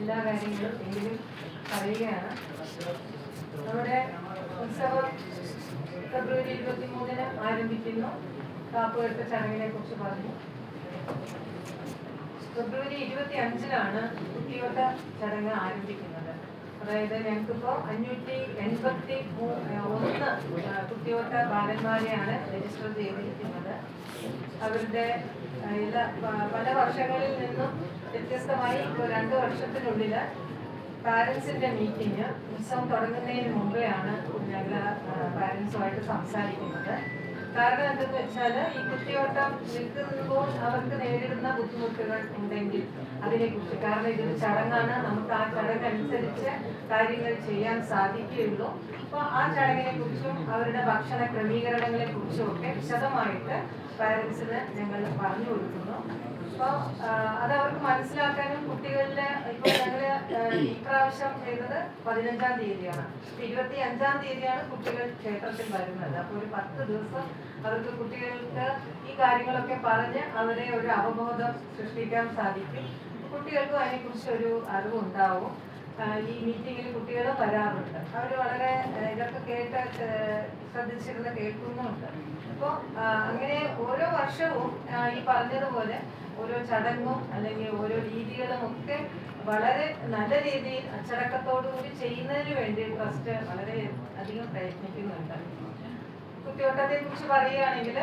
എല്ലാ കാര്യങ്ങളും എങ്കിലും പറയുകയാണ്. നമ്മുടെ ഉത്സവം ഫെബ്രുവരി ഇരുപത്തി മൂന്നിന് ആരംഭിക്കുന്നു. കാപ്പുകെട്ട് ചടങ്ങിനെ കുറിച്ച് പറഞ്ഞു. ഫെബ്രുവരി ഇരുപത്തി അഞ്ചിനാണ് കുട്ടിയോട്ട ചടങ്ങ് ആരംഭിക്കുന്നത്. അതായത് ഞങ്ങൾക്കിപ്പോൾ അഞ്ഞൂറ്റി എൺപത്തി ഒന്ന് കുട്ടിയോട്ട ബാലന്മാരെയാണ് രജിസ്റ്റർ ചെയ്തിരിക്കുന്നത്. അവരുടെ എല്ലാ പല വർഷങ്ങളിൽ നിന്നും വ്യത്യസ്തമായി ഇപ്പോൾ രണ്ട് വർഷത്തിനുള്ളിൽ പാരൻസിന്റെ മീറ്റിംഗ് ഉത്സവം തുടങ്ങുന്നതിന് മുമ്പെയാണ് ഞങ്ങൾ പാരൻസുമായിട്ട് സംസാരിക്കുന്നത്. കാരണം എന്തെന്ന് വെച്ചാൽ ഈ കുട്ടിയോട്ടം നിൽക്കുമ്പോൾ അവർക്ക് നേരിടുന്ന ബുദ്ധിമുട്ടുകൾ ഉണ്ടെങ്കിൽ അതിനെക്കുറിച്ച്. കാരണം ഇതൊരു ചടങ്ങാണ്. നമുക്ക് ആ ചടങ്ങ് കാര്യങ്ങൾ ചെയ്യാൻ സാധിക്കുകയുള്ളൂ. അപ്പോൾ ആ ചടങ്ങിനെ കുറിച്ചും അവരുടെ ഭക്ഷണ ക്രമീകരണങ്ങളെ കുറിച്ചും ഒക്കെ വിശദമായിട്ട് പാരൻസിന് ഞങ്ങൾ പറഞ്ഞു കൊടുക്കുന്നു. അപ്പോൾ അത് അവർക്ക് മനസ്സിലാക്കാനും കുട്ടികളിലെ ഇപ്പോൾ ഞങ്ങൾ ഇപ്രാവശ്യം പ്രാവശ്യം ചെയ്തത് പതിനഞ്ചാം തീയതിയാണ്. ഇരുപത്തി അഞ്ചാം തീയതിയാണ് കുട്ടികൾ ക്ഷേത്രത്തിൽ വരുന്നത്. അപ്പോൾ ഒരു പത്ത് ദിവസം അവർക്ക് കുട്ടികൾക്ക് ഈ കാര്യങ്ങളൊക്കെ പറഞ്ഞ് അവരെ ഒരു അവബോധം സൃഷ്ടിക്കാൻ സാധിക്കും. കുട്ടികൾക്കും അതിനെക്കുറിച്ച് ഒരു അറിവുണ്ടാവും ഈ മീറ്റിങ്ങിൽ കുട്ടികൾ വരാറുണ്ട്. അവർ വളരെ ഇതൊക്കെ കേട്ട് ശ്രദ്ധിച്ചിരുന്ന് കേൾക്കുന്നുമുണ്ട്. അപ്പോൾ അങ്ങനെ ഓരോ വർഷവും ഈ പറഞ്ഞതുപോലെ ഓരോ ചടങ്ങും അല്ലെങ്കിൽ ഓരോ രീതികളും ഒക്കെ വളരെ നല്ല രീതിയിൽ അച്ചടക്കത്തോടുകൂടി ചെയ്യുന്നതിന് വേണ്ടി ട്രസ്റ്റ് വളരെ അധികം പ്രയത്നിക്കുന്നുണ്ട്. കുത്തിയോട്ടത്തെ കുറിച്ച് പറയുകയാണെങ്കിൽ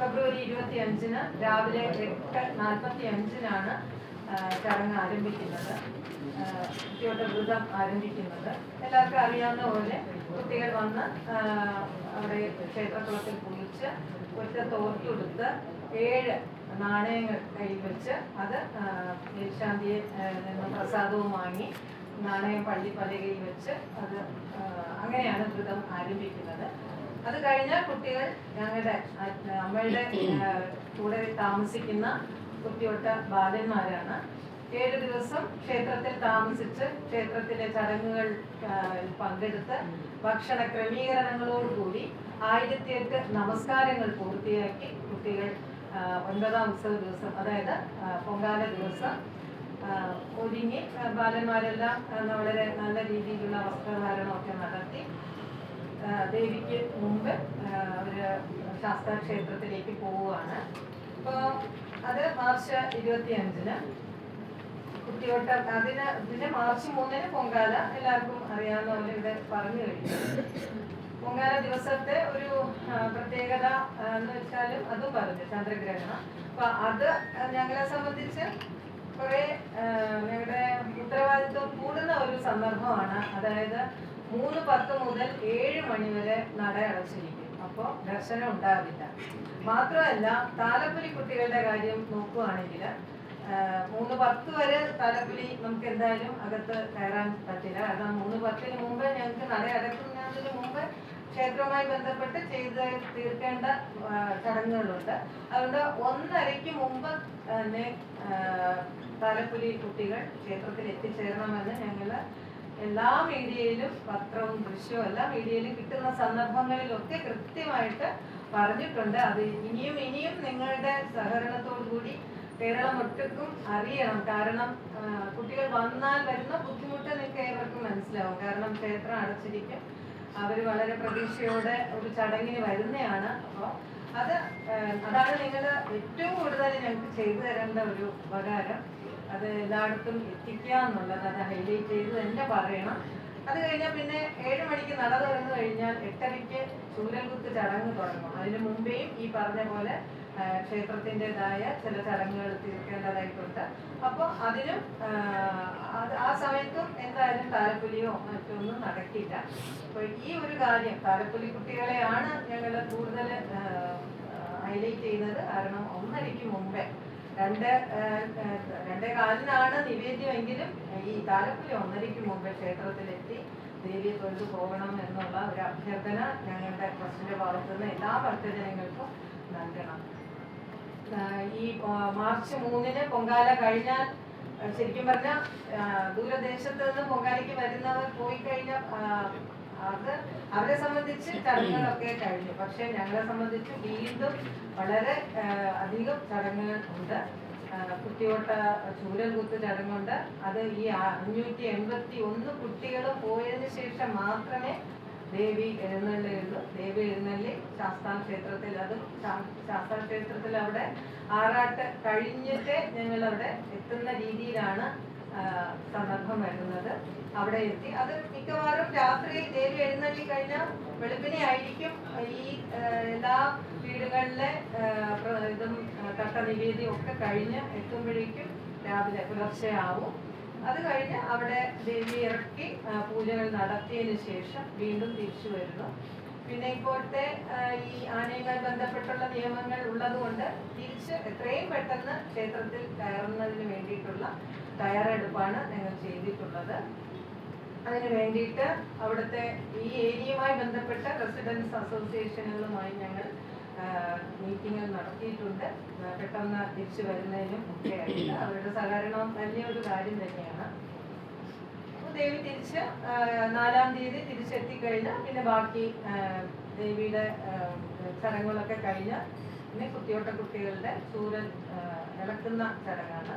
ഫെബ്രുവരി ഇരുപത്തി അഞ്ചിന് രാവിലെ എട്ട് നാൽപ്പത്തി അഞ്ചിനാണ് ചടങ്ങ് ആരംഭിക്കുന്നത്. കുട്ടികളുടെ വ്രതം ആരംഭിക്കുന്നത്. എല്ലാവർക്കും അറിയാവുന്ന പോലെ കുട്ടികൾ വന്ന് അവിടെ ക്ഷേത്രക്കുളത്തിൽ കുളിച്ച് ഒറ്റ തോർത്തുടുത്ത് ഏഴ് നാണയങ്ങൾ കയ്യിൽ വെച്ച് അത് മേൽശാന്തിയെ നിന്ന് പ്രസാദവും വാങ്ങി നാണയം പള്ളി പലകയിൽ വെച്ച് അത് അങ്ങനെയാണ് വ്രതം ആരംഭിക്കുന്നത്. അത് കഴിഞ്ഞ കുട്ടികൾ ഞങ്ങളുടെ അമ്മയുടെ കൂടെ താമസിക്കുന്ന കുട്ടിയോട്ട ബാലന്മാരാണ്. ഏഴ് ദിവസം ക്ഷേത്രത്തിൽ താമസിച്ച് ക്ഷേത്രത്തിലെ ചടങ്ങുകൾ പങ്കെടുത്ത് ഭക്ഷണ ക്രമീകരണങ്ങളോടുകൂടി ആയിരത്തി എട്ട് നമസ്കാരങ്ങൾ പൂർത്തിയാക്കി കുട്ടികൾ ഒൻപതാം ഉത്സവ ദിവസം അതായത് പൊങ്കാല ദിവസം ഒരുങ്ങി ബാലന്മാരെല്ലാം വളരെ നല്ല രീതിയിലുള്ള വസ്ത്രധാരണമൊക്കെ നടത്തി ദേവിക്ക് മുമ്പ് ഒരു അവർ ശാസ്താ ക്ഷേത്രത്തിലേക്ക് പോവുകയാണ്. അപ്പോൾ അത് മാർച്ച് ഇരുപത്തി അഞ്ചിന് കുട്ടിയോട്ട അതിന് പിന്നെ മാർച്ച് മൂന്നിന് പൊങ്കാല എല്ലാവർക്കും അറിയാവുന്ന പോലെ ഇവിടെ പറഞ്ഞു കഴിഞ്ഞു. പൊങ്കാല ദിവസത്തെ ഒരു പ്രത്യേകത എന്ന് വെച്ചാലും അതും പറഞ്ഞു ചന്ദ്രഗ്രഹണം. അപ്പൊ അത് ഞങ്ങളെ സംബന്ധിച്ച് കുറെ ഞങ്ങളുടെ ഉത്തരവാദിത്വം കൂടുന്ന ഒരു സന്ദർഭമാണ്. അതായത് മൂന്ന് പത്ത് മുതൽ ഏഴ് മണിവരെ നട അടച്ചിരിക്കും. അപ്പോൾ ദർശനം ഉണ്ടാവില്ല. മാത്രമല്ല താലപ്പൊലി കുട്ടികളുടെ കാര്യം നോക്കുകയാണെങ്കിൽ മൂന്ന് പത്ത് വരെ താലപ്പൊലി നമുക്ക് എന്തായാലും അകത്ത് കയറാൻ പറ്റില്ല. കാരണം മൂന്ന് പത്തിന് മുമ്പ് ഞങ്ങൾക്ക് നട അടക്കുന്നതിന് മുമ്പ് ക്ഷേത്രവുമായി ബന്ധപ്പെട്ട് ചെയ്ത് തീർക്കേണ്ട ചടങ്ങുകളുണ്ട്. അതുകൊണ്ട് ഒന്നരയ്ക്ക് മുമ്പ് തന്നെ താലപ്പൊലി കുട്ടികൾ ക്ഷേത്രത്തിൽ എത്തിച്ചേരണമെന്ന് ഞങ്ങൾ എല്ലാ മീഡിയയിലും പത്രവും ദൃശ്യവും എല്ലാ മീഡിയയിലും കിട്ടുന്ന സന്ദർഭങ്ങളിലൊക്കെ കൃത്യമായിട്ട് പറഞ്ഞിട്ടുണ്ട്. അത് ഇനിയും ഇനിയും നിങ്ങളുടെ സഹകരണത്തോടു കൂടി കേരളം ഒട്ടുക്കും അറിയണം. കാരണം കുട്ടികൾ വന്നാൽ വരുന്ന ബുദ്ധിമുട്ട് നിങ്ങൾക്ക് ഏവർക്കും മനസ്സിലാവും. കാരണം ക്ഷേത്രം അടച്ചിരിക്കും. അവർ വളരെ പ്രതീക്ഷയോടെ ഒരു ചടങ്ങിന് വരുന്നതാണ് അപ്പോൾ അത് അതാണ് നിങ്ങൾ ഏറ്റവും കൂടുതൽ ഞങ്ങൾക്ക് ചെയ്തു തരേണ്ട ഒരു ഉപകാരം. അത് എല്ലായിടത്തും എത്തിക്കുക എന്നുള്ളത് അത് ഹൈലൈറ്റ് ചെയ്ത് തന്നെ പറയണം. അത് കഴിഞ്ഞാൽ പിന്നെ ഏഴ് മണിക്ക് നട തുറന്നു കഴിഞ്ഞാൽ എട്ടരയ്ക്ക് ചൂരൽകുത്ത് ചടങ്ങ് തുടങ്ങും. അതിന് മുമ്പേയും ഈ പറഞ്ഞ പോലെ ക്ഷേത്രത്തിന്റെതായ ചില ചടങ്ങുകൾ തീർക്കേണ്ടതായിട്ടുണ്ട്. അപ്പോൾ അതിനും ആ, സമയത്തും എന്തായാലും താലപ്പൊലിയോ മറ്റൊന്നും നടക്കില്ല. അപ്പോൾ ഈ ഒരു കാര്യം താലപ്പൊലി കുട്ടികളെയാണ് ഞങ്ങൾ കൂടുതൽ ഹൈലൈറ്റ് ചെയ്യുന്നത്. കാരണം ഒന്നരയ്ക്ക് മുമ്പേ രണ്ട് രണ്ടേ കാലിനാണ് നിവേദ്യമെങ്കിലും ഈ താലപ്പൊലി ഒന്നരയ്ക്ക് മുമ്പേ ക്ഷേത്രത്തിലെത്തി ദേവിയെ തൊഴുതു പോകണം എന്നുള്ള ഒരു അഭ്യർത്ഥന ഞങ്ങളുടെ ട്രസ്റ്റിന്റെ ഭാഗത്തു നിന്ന് എല്ലാ ഭക്തജനങ്ങൾക്കും നൽകണം. ഈ മാർച്ച് മൂന്നിന് പൊങ്കാല കഴിഞ്ഞാൽ ശരിക്കും പറഞ്ഞാൽ ദൂരദേശത്ത് നിന്ന് പൊങ്കാലയ്ക്ക് വരുന്നവർ പോയി കഴിഞ്ഞാൽ അത് അവരെ സംബന്ധിച്ച് ചടങ്ങുകളൊക്കെ കഴിഞ്ഞു. പക്ഷെ ഞങ്ങളെ സംബന്ധിച്ച് വീണ്ടും വളരെ അധികം ചടങ്ങുകൾ ഉണ്ട്. കുട്ടിയോട്ട ചൂരൽ കുത്ത് ചടങ്ങുണ്ട്. അത് ഈ അഞ്ഞൂറ്റി എൺപത്തി ഒന്ന് കുട്ടികൾ പോയതിനു ശേഷം മാത്രമേ ദേവി എഴുന്നള്ളിയുള്ളൂ ദേവി എഴുന്നള്ളി ശാസ്താ ക്ഷേത്രത്തിൽ അത് ശാസ്താ ക്ഷേത്രത്തിൽ അവിടെ ആറാട്ട് കഴിഞ്ഞിട്ട് ഞങ്ങൾ അവിടെ എത്തുന്ന രീതിയിലാണ് സന്ദർഭം വരുന്നത് അവിടെ എത്തി. അത് മിക്കവാറും രാത്രി ദേവി എഴുന്നള്ളി കഴിഞ്ഞാൽ വെളുപ്പിനെ ആയിരിക്കും ഈ എല്ലാ വീടുകളിലെ ഇതും ആ, തട്ട നിവേദ്യം ഒക്കെ കഴിഞ്ഞ് എത്തുമ്പോഴേക്കും രാവിലെ പുലർച്ചെയാവും അത് കഴിഞ്ഞ് അവിടെ ദേവി ഇറക്കി പൂജകൾ നടത്തിയതിന് ശേഷം വീണ്ടും തിരിച്ചു വരുന്നു. പിന്നെ ഇപ്പോഴത്തെ ഈ ആനയുമായി ബന്ധപ്പെട്ടുള്ള നിയമങ്ങൾ ഉള്ളതുകൊണ്ട് തിരിച്ച് എത്രയും പെട്ടെന്ന് ക്ഷേത്രത്തിൽ കയറുന്നതിന് വേണ്ടിയിട്ടുള്ള തയ്യാറെടുപ്പാണ് ഞങ്ങൾ ചെയ്തിട്ടുള്ളത്. അതിന് വേണ്ടിയിട്ട് അവിടുത്തെ ഈ ഏരിയയുമായി ബന്ധപ്പെട്ട റെസിഡൻസ് അസോസിയേഷനുകളുമായി ഞങ്ങൾ മീറ്റിങ്ങുകൾ നടത്തിയിട്ടുണ്ട്. പെട്ടെന്ന് തിരിച്ചു വരുന്നതിനും ഒക്കെ അവരുടെ സഹകരണം വലിയൊരു കാര്യം തന്നെയാണ്. ദേവി തിരിച്ച് നാലാം തീയതി തിരിച്ചെത്തിക്കഴിഞ്ഞാൽ പിന്നെ ബാക്കി ദേവിയുടെ ചടങ്ങുകളൊക്കെ കഴിഞ്ഞ് പിന്നെ കുത്തിയോട്ട കുട്ടികളുടെ സൂര്യൻ ഇളക്കുന്ന ചടങ്ങാണ്.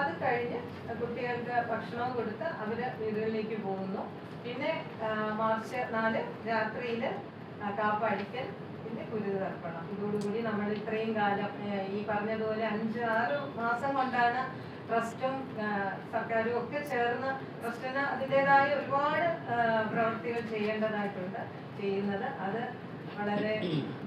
അത് കഴിഞ്ഞ് കുട്ടികൾക്ക് ഭക്ഷണവും കൊടുത്ത് അവർ വീടുകളിലേക്ക് പോകുന്നു. പിന്നെ മാർച്ച് നാല് രാത്രിയിൽ കാപ്പടിക്കൽ പിന്നെ ഗുരുതർപ്പണം ഇതോടുകൂടി നമ്മൾ ഇത്രയും കാലം ഈ പറഞ്ഞതുപോലെ അഞ്ച് ആറ് മാസം കൊണ്ടാണ് ട്രസ്റ്റും സർക്കാരും ഒക്കെ ചേർന്ന് ട്രസ്റ്റിന് അതിന്റെതായ ഒരുപാട് പ്രവൃത്തികൾ ചെയ്യേണ്ടതായിട്ടുണ്ട് ചെയ്യുന്നത്. അത് വളരെ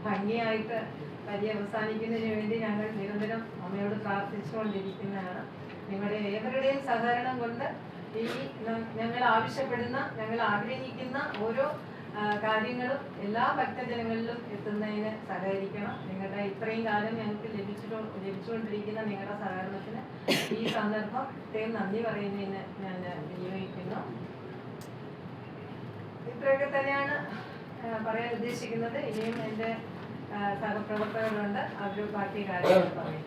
ഭംഗിയായിട്ട് പര്യവസാനിക്കുന്നതിന് വേണ്ടി ഞങ്ങൾ നിരന്തരം അമ്മയോട് പ്രാർത്ഥിച്ചുകൊണ്ടിരിക്കുന്നതാണ്. നിങ്ങളുടെ ഏവരുടെയും സഹകരണം കൊണ്ട് ഈ ഞങ്ങൾ ആവശ്യപ്പെടുന്ന ഞങ്ങൾ ആഗ്രഹിക്കുന്ന ഓരോ കാര്യങ്ങളും എല്ലാ ഭക്തജനങ്ങളിലും എത്തുന്നതിന് സഹകരിക്കണം. നിങ്ങളുടെ ഇത്രയും കാലം ഞങ്ങൾക്ക് ലഭിച്ചിട്ടോ ലഭിച്ചുകൊണ്ടിരിക്കുന്ന നിങ്ങളുടെ സഹകരണത്തിന് ഈ സന്ദർഭം പ്രത്യേകം നന്ദി പറയുന്നതിന് ഞാൻ വിനിയോഗിക്കുന്നു. ഇത്രയൊക്കെ തന്നെയാണ് പറയാൻ ഉദ്ദേശിക്കുന്നത്. ഇനിയും എന്റെ സഹപ്രവർത്തകരുണ്ട്. അവർ ബാക്കി കാര്യങ്ങൾ പറയും.